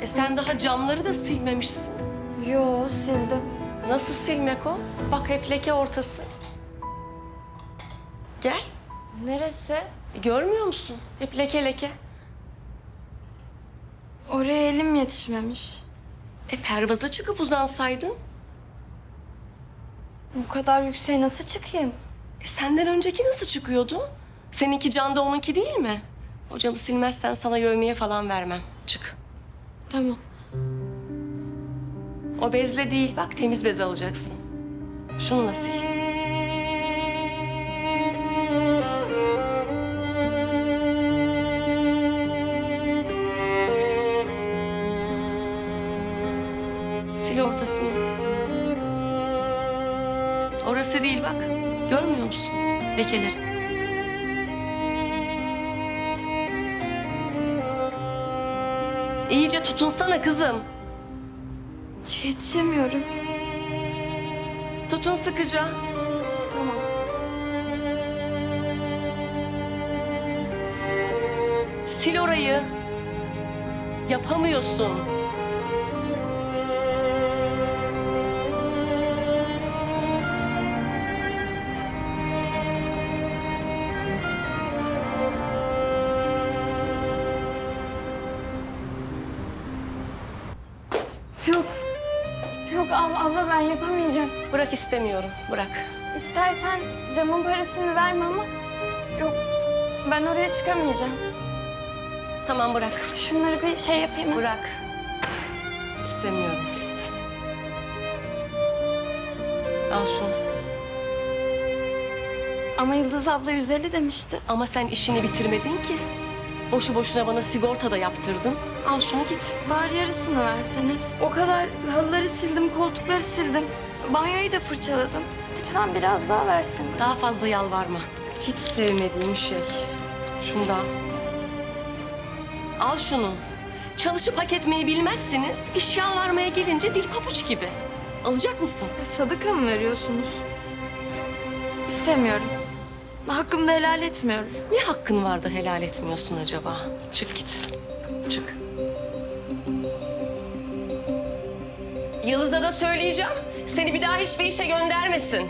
E sen daha camları da silmemişsin. Yo sildim. Nasıl silmek o? Bak hep leke ortası. Gel. Neresi? E, görmüyor musun? Hep leke leke. Oraya elim yetişmemiş. E pervaza çıkıp uzansaydın. Bu kadar yükseğe nasıl çıkayım? E senden önceki nasıl çıkıyordu? Seninki canda onunki değil mi? Hocamı silmezsen sana yövmeye falan vermem. Çık. Tamam. O bezle değil bak temiz bez alacaksın. Şununla sil. Sil ortasını. Orası değil bak. Görmüyor musun lekeleri? İyice tutunsana kızım. Yetişemiyorum. Tutun sıkıca. Tamam. Sil orayı. Yapamıyorsun. Abla, ben yapamayacağım. Bırak istemiyorum. Bırak. İstersen camın parasını verme ama... Yok ben oraya çıkamayacağım. Tamam bırak. Şunları bir şey yapayım. Bırak. İstemiyorum. Al şunu. Ama Yıldız abla 150 demişti. Ama sen işini bitirmedin ki. Boşu boşuna bana sigorta da yaptırdın. Al şunu git. Bari yarısını verseniz. O kadar halıları sildim, koltukları sildim. Banyoyu da fırçaladım. Lütfen biraz daha verseniz. Daha fazla yalvarma. Hiç sevmediğim şey. Şunu da al. Al şunu. Çalışıp hak etmeyi bilmezsiniz. İş yalvarmaya gelince dil pabuç gibi. Alacak mısın? Ya Sadaka mı veriyorsunuz? İstemiyorum. Hakkımda helal etmiyorum. Ne hakkın vardı helal etmiyorsun acaba? Çık git. Çık. Yıldız'a da söyleyeceğim. Seni bir daha hiçbir işe göndermesin.